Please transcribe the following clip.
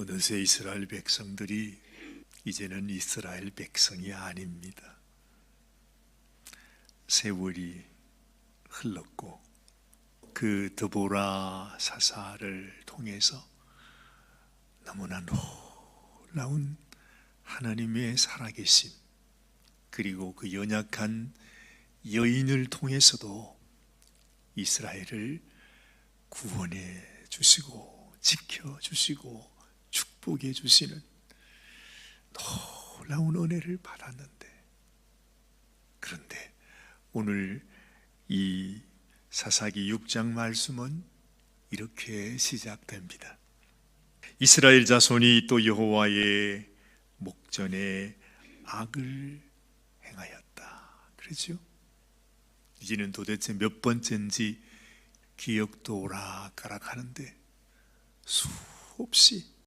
어느새 이스라엘 백성들이 이제는 이스라엘 백성이 아닙니다. 세월이 흘렀고 그 드보라 사사를 통해서 너무나 놀라운 하나님의 살아계심 그리고 그 연약한 여인을 통해서도 이스라엘을 구원해 주시고 지켜 주시고 축복해 주시는 놀라운 은혜를 받았는데 그런데 오늘 이 사사기 6장 말씀은 이렇게 시작됩니다. 이스라엘 자손이 또 여호와의 목전에 악을 행하였다. 그렇죠? 이제는 도대체 몇 번째인지 기억도 오락가락 하는데 수없이